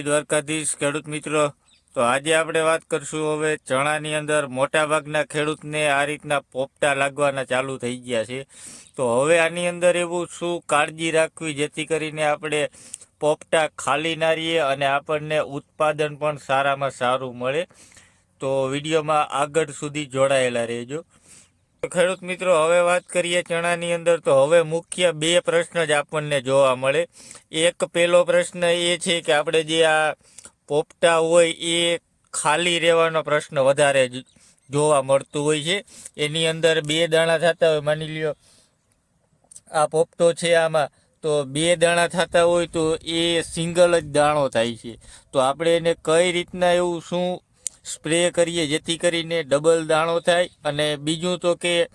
દ્વારકાધીશ, ખેડૂત મિત્રો. તો આજે આપણે વાત કરશું હવે ચણાની અંદર મોટાભાગના ખેડૂતને આ રીતના પોપટા લાગવાના ચાલુ થઈ ગયા છે. તો હવે આની અંદર એવું શું કાળજી રાખવી જેથી કરીને આપણે પોપટા ખાલી ના રહીએ અને આપણને ઉત્પાદન પણ સારામાં સારું મળે. તો વિડીયોમાં આગળ સુધી જોડાયેલા રહેજો. ખેડૂત મિત્રો, હવે વાત કરીએ ચણાની અંદર, તો હવે મુખ્ય બે પ્રશ્ન જ આપણને જોવા મળે. એક પહેલો પ્રશ્ન એ છે કે આપણે જે આ પોપટા હોય એ ખાલી રહેવાનો પ્રશ્ન વધારે જોવા મળતું હોય છે. એની અંદર બે દાણા થતા હોય, માની લ્યો, આ પોપટો છે આમાં, તો બે દાણા થતા હોય તો એ સિંગલ જ દાણો થાય છે. તો આપણે એને કઈ રીતના એવું શું સ્પ્રે કરીએ, જેથી કરીને ડબલ દાણો થાય. અને બીજું તો કે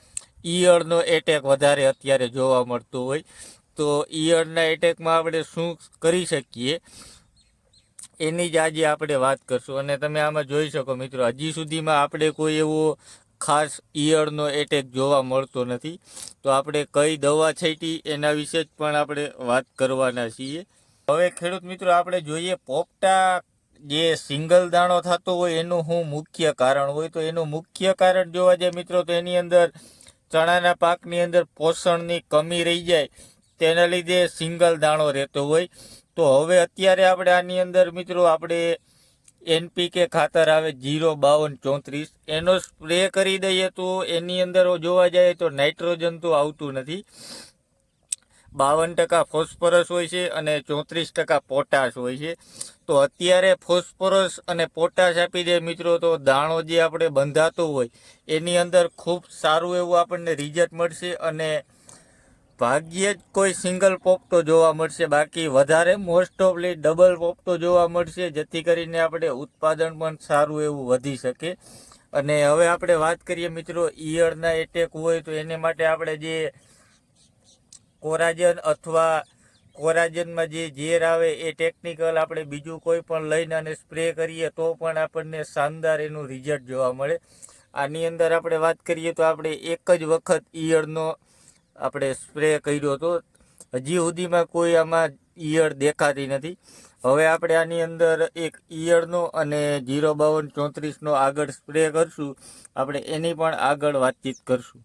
ઈયળનો એટેક વધારે અત્યારે જોવા મળતો હોય. તો ઈયળના એટેકમાં આપણે શું કરી શકીએ? એની જ આજે આપણે વાત કરશું. અને તમે આમાં જોઈ શકો મિત્રો, હજી સુધીમાં આપણે કોઈ એવો ખાસ ઈયળનો એટેક જોવા મળતો નથી. તો આપણે કઈ દવા છાંટી, એના વિશે જ પણ આપણે વાત કરવાના છીએ. હવે ખેડૂત મિત્રો, આપણે જોઈએ પોપટા જે સિંગલ દાણો થતો હોય એનું શું મુખ્ય કારણ હોય તો એનું મુખ્ય કારણ જોવા જાય મિત્રો તો એની અંદર ચણાના પાકની અંદર પોષણની કમી રહી જાય, તેના લીધે સિંગલ દાણો રહેતો હોય. તો હવે અત્યારે આપણે આની અંદર મિત્રો આપણે એનપીકે ખાતર આવે જીરો બાવન ચોત્રીસ, એનો સ્પ્રે કરી દઈએ તો એની અંદર જોવા જઈએ તો નાઇટ્રોજન તો આવતું નથી. બાવન ટકા ફોસ્ફરસ હોય છે અને ચોત્રીસ ટકા પોટાશ હોય છે. તો અત્યારે ફોસ્ફરસ અને પોટાશ આપી દે મિત્રો, તો દાણો જે આપણે બંધાતો હોય, એની અંદર ખૂબ સારું એવું આપણને રિઝલ્ટ મળશે અને ભાગ્યે જ કોઈ સિંગલ પોપટો જોવા મળશે. બાકી વધારે મોસ્ટ ઓફલી ડબલ પોપટો જોવા મળશે, જેથી કરીને આપણે ઉત્પાદન પણ સારું એવું વધી શકે. અને હવે આપણે વાત કરીએ મિત્રો, ઈયળના એટેક હોય તો એને માટે આપણે જે કોરાજન અથવા કોરાજનમાં જે ઝેર આવે એ ટેકનિકલ આપણે બીજું કોઈ પણ લઈને અને સ્પ્રે કરીએ તો પણ આપણને શાનદાર એનું રિઝલ્ટ જોવા મળે. આની અંદર આપણે વાત કરીએ તો આપણે એક જ વખત ઈયળનો આપણે સ્પ્રે કર્યો હતો. હજી સુધીમાં કોઈ આમાં ઈયળ દેખાતી નથી. હવે આપણે આની અંદર એક ઈયળનો અને જીરો બાવન ચોત્રીસનો આગળ સ્પ્રે કરશું. આપણે એની પણ આગળ વાતચીત કરશું.